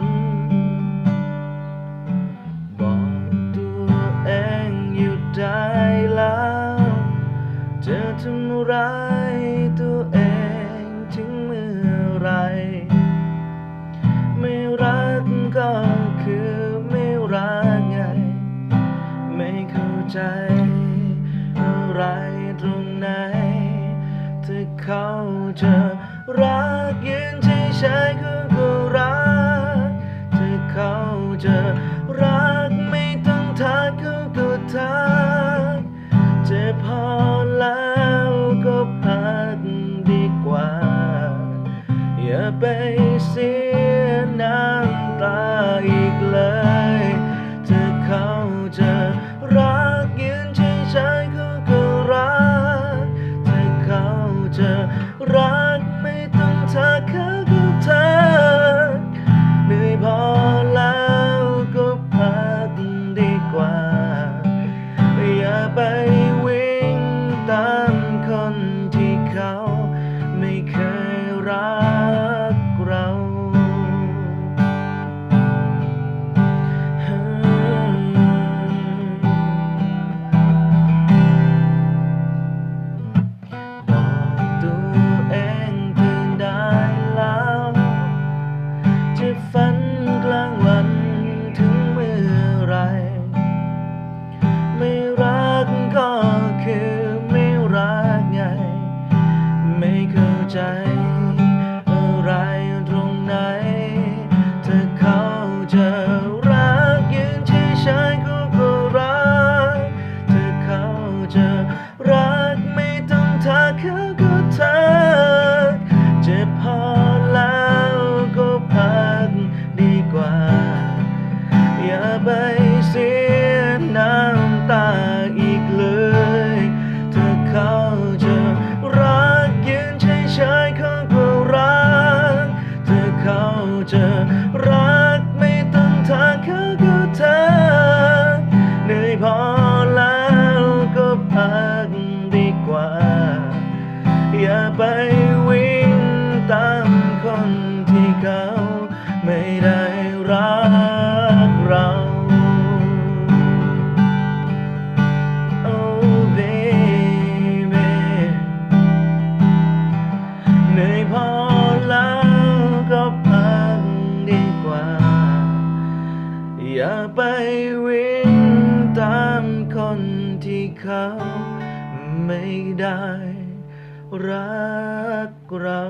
น บอกตัวเองอยู่ได้แล้วจะทำร้ายตัวเองถึงเมื่อไร ไม่รักก็คือไม่รักไง ไม่เข้าใจอะไรตรงไหนถ้าเขาจะรัก ทักจะพอแล้วก็พักดีกว่า อย่าไปเสียน้ำตาอีกเลยถ้าเขาจะรักยืนเฉยๆเขาก็รักถ้าเขาจะรักไม่ต้องทัก เขาก็ทักเจ็บพอแล้วก็พักดีกว่า อย่าไปเสียน้ำตาอีกเลย ถ้าเขาจะรักยืนเฉยๆ อย่าไปวิ่งตามคนที่เขาไม่ได้รักเรา Oh baby เหนื่อยพอแล้วก็พักดีกว่า อย่าไปวิ่งตามคนที่เขาไม่ได้ รักเรา